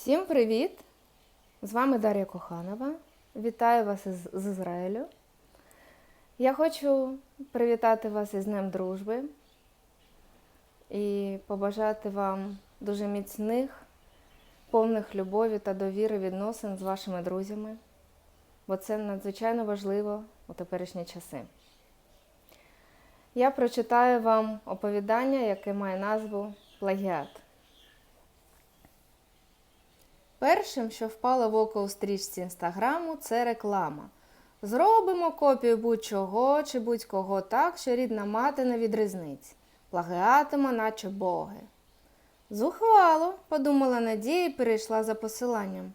Всім привіт! З вами Дар'я Коханова. Вітаю вас із, з Ізраїлю. Я хочу привітати вас із Днем Дружби і побажати вам дуже міцних, повних любові та довіри відносин з вашими друзями, бо це надзвичайно важливо у теперішні часи. Я прочитаю вам оповідання, яке має назву Плагіат. Першим, що впало в око у стрічці інстаграму, це реклама. Зробимо копію будь-чого чи будь-кого так, що рідна мати не відрізнить. Плагіатимо, наче боги. Зухвало, подумала Надія і перейшла за посиланням.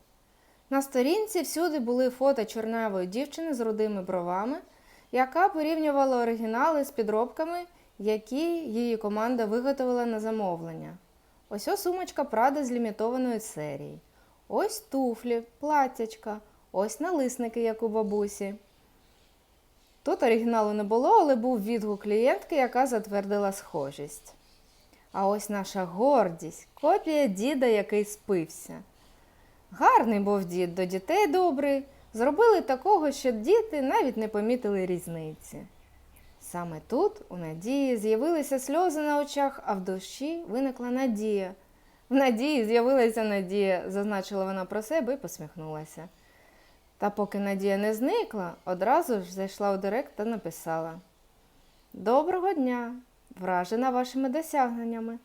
На сторінці всюди були фото чорнявої дівчини з рудими бровами, яка порівнювала оригінали з підробками, які її команда виготовила на замовлення. Ось ось сумочка Прада з лімітованої серії. Ось туфлі, платтячка, ось налисники, як у бабусі. Тут оригіналу не було, але був відгук клієнтки, яка затвердила схожість. А ось наша гордість, копія діда, який спився. Гарний був дід, до дітей добрий. Зробили такого, що діти навіть не помітили різниці. Саме тут у Надії з'явилися сльози на очах, а в душі виникла надія. В надії з'явилася надія, зазначила вона про себе і посміхнулася. Та поки надія не зникла, одразу ж зайшла у директ та написала: Доброго дня! Вражена вашими досягненнями.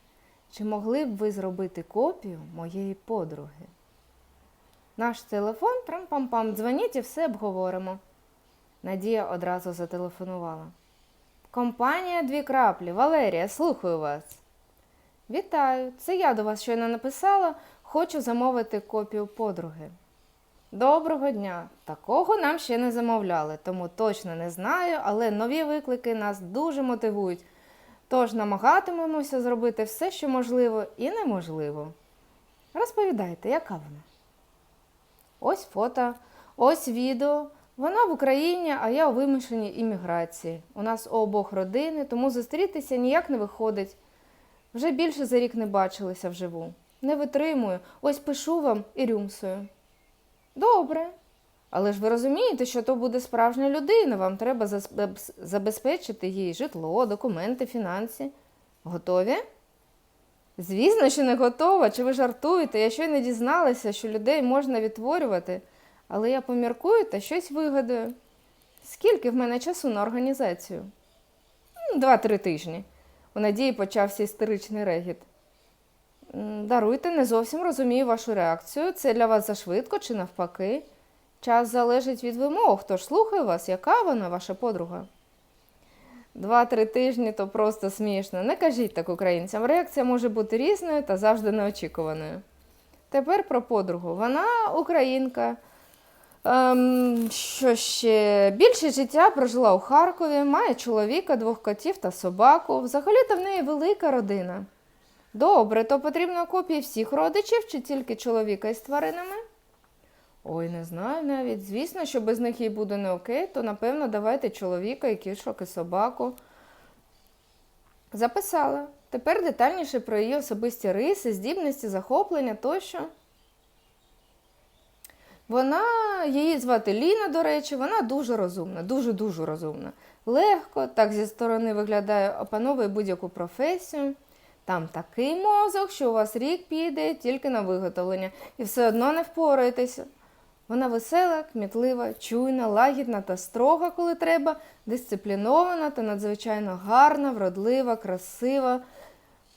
Чи могли б ви зробити копію моєї подруги? Наш телефон трам-пам-пам, дзвоніть і все обговоримо. Надія одразу зателефонувала. Компанія дві краплі. Валерія, слухаю вас. Вітаю, це я до вас щойно написала. Хочу замовити копію подруги. Доброго дня! Такого нам ще не замовляли, тому точно не знаю, але нові виклики нас дуже мотивують. Тож намагатимемося зробити все, що можливо і неможливо. Розповідайте, яка вона? Ось фото, ось відео. Вона в Україні, а я у вимушеній імміграції. У нас у обох родини, тому зустрітися ніяк не виходить. Вже більше за рік не бачилися вживу. Не витримую, ось пишу вам і рюмсую. Добре. Але ж ви розумієте, що то буде справжня людина, вам треба забезпечити їй житло, документи, фінанси. Готові? Звісно, що не готова. Чи ви жартуєте? Я щойно дізналася, що людей можна відтворювати, але я поміркую та щось вигадую. Скільки в мене часу на організацію? Два-три тижні. Надії почався істеричний регіт. Даруйте, не зовсім розумію вашу реакцію. Це для вас зашвидко чи навпаки? Час залежить від вимог, тож слухаю вас, яка вона, ваша подруга? Два-три тижні то просто смішно. Не кажіть так українцям. Реакція може бути різною та завжди неочікуваною. Тепер про подругу. Вона українка. Ем, що ще? Більше життя прожила у Харкові, має чоловіка, двох котів та собаку. Взагалі-то в неї велика родина. Добре, то потрібно копії всіх родичів чи тільки чоловіка із тваринами? Ой, не знаю навіть. Звісно, що без них їй буде не окей, то напевно давайте чоловіка і кішок і собаку. Записала. Тепер детальніше про її особисті риси, здібності, захоплення тощо. Вона, її звати Ліна, до речі, вона дуже розумна, дуже-дуже розумна. Легко, так зі сторони виглядає, опановує будь-яку професію. Там такий мозок, що у вас рік піде тільки на виготовлення, і все одно не впораєтеся. Вона весела, кмітлива, чуйна, лагідна та строга, коли треба, дисциплінована та надзвичайно гарна, вродлива, красива.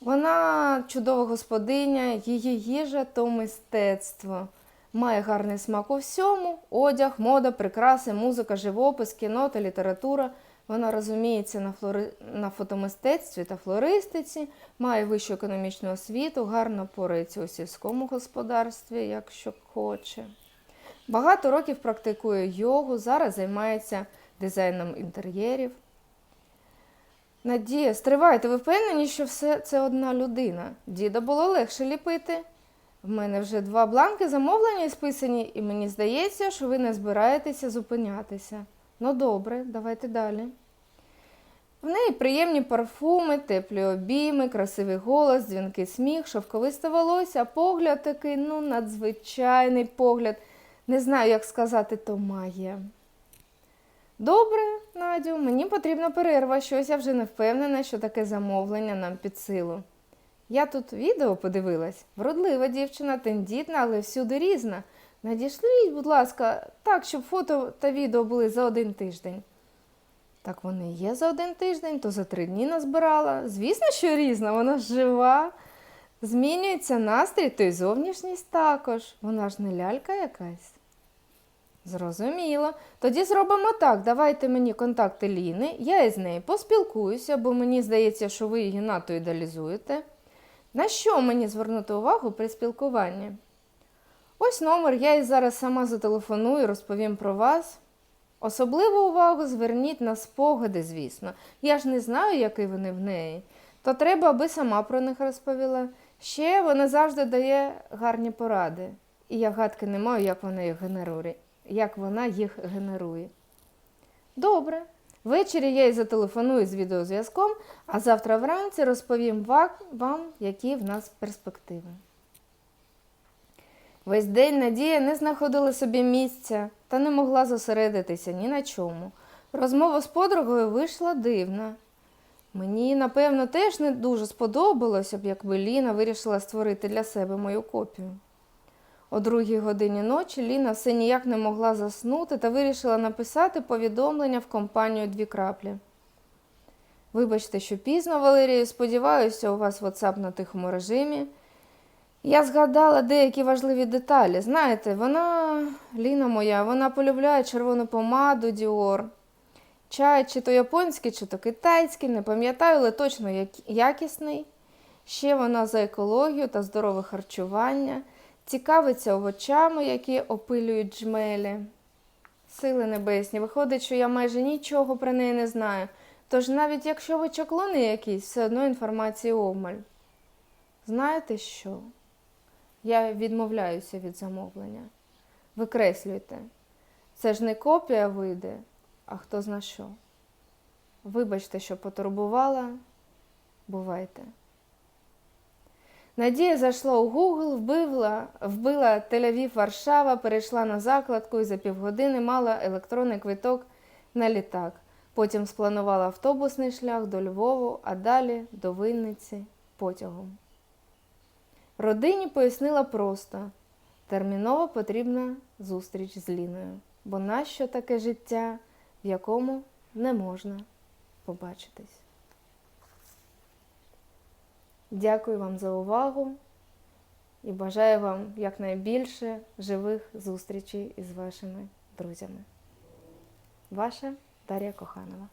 Вона чудова господиня, її їжа то мистецтво. Має гарний смак у всьому: одяг, мода, прикраси, музика, живопис, кіно та література. Вона розуміється на, флори... на фотомистецтві та флористиці, має вищу економічну освіту, гарно порається у сільському господарстві, якщо хоче. Багато років практикує йогу, зараз займається дизайном інтер'єрів. Надія, стривайте, ви впевнені, що все це одна людина? Діда було легше ліпити. В мене вже два бланки замовлення списані, і мені здається, що ви не збираєтеся зупинятися. Ну добре, давайте далі. В неї приємні парфуми, теплі обійми, красивий голос, дзвінкий сміх, шовковисте волосся, погляд такий, ну, надзвичайний погляд. Не знаю, як сказати, то магія. Добре, Надю, мені потрібна перерва. Щось я вже не впевнена, що таке замовлення нам під силу. Я тут відео подивилась. Вродлива дівчина, тендітна, але всюди різна. Надішліть, будь ласка, так, щоб фото та відео були за один тиждень. Так вони є за один тиждень, то за три дні назбирала. Звісно, що різна, вона жива. Змінюється настрій, то й зовнішність також. Вона ж не лялька якась. Зрозуміло. Тоді зробимо так. Давайте мені контакти Ліни, я із нею поспілкуюся, бо мені здається, що ви її надто ідеалізуєте. На що мені звернути увагу при спілкуванні? Ось номер, я їй зараз сама зателефоную, розповім про вас. Особливу увагу зверніть на спогади, звісно. Я ж не знаю, який вони в неї. То треба, аби сама про них розповіла. Ще вона завжди дає гарні поради. І я гадки не маю, як вона їх генерує. Як вона їх генерує. Добре. Ввечері я їй зателефоную з відеозв'язком, а завтра вранці розповім вам, які в нас перспективи. Весь день Надія не знаходила собі місця та не могла зосередитися ні на чому. Розмова з подругою вийшла дивна. Мені, напевно, теж не дуже сподобалося б, якби Ліна вирішила створити для себе мою копію. О другій годині ночі Ліна все ніяк не могла заснути та вирішила написати повідомлення в компанію дві краплі. Вибачте, що пізно, Валерію, сподіваюся, у вас WhatsApp на тихому режимі. Я згадала деякі важливі деталі. Знаєте, вона, Ліна моя, вона полюбляє червону помаду Діор. Чай чи то японський, чи то китайський, не пам'ятаю, але точно як- якісний. Ще вона за екологію та здорове харчування, цікавиться овочами, які опилюють джмелі. Сили небесні, виходить, що я майже нічого про неї не знаю. Тож навіть якщо ви чаклуни якісь, все одно інформації обмаль. Знаєте що? Я відмовляюся від замовлення. Викреслюйте. Це ж не копія вийде, а хто зна що. Вибачте, що потурбувала. Бувайте. Надія зайшла у Google, вбила, вбила Тель-Авів Варшава, перейшла на закладку і за півгодини мала електронний квиток на літак. Потім спланувала автобусний шлях до Львову, а далі до Винниці потягом. Родині пояснила просто: терміново потрібна зустріч з Ліною, бо нащо таке життя, в якому не можна побачитись. Дякую вам за увагу і бажаю вам якнайбільше живих зустрічей із вашими друзями. Ваша Дар'я Коханова.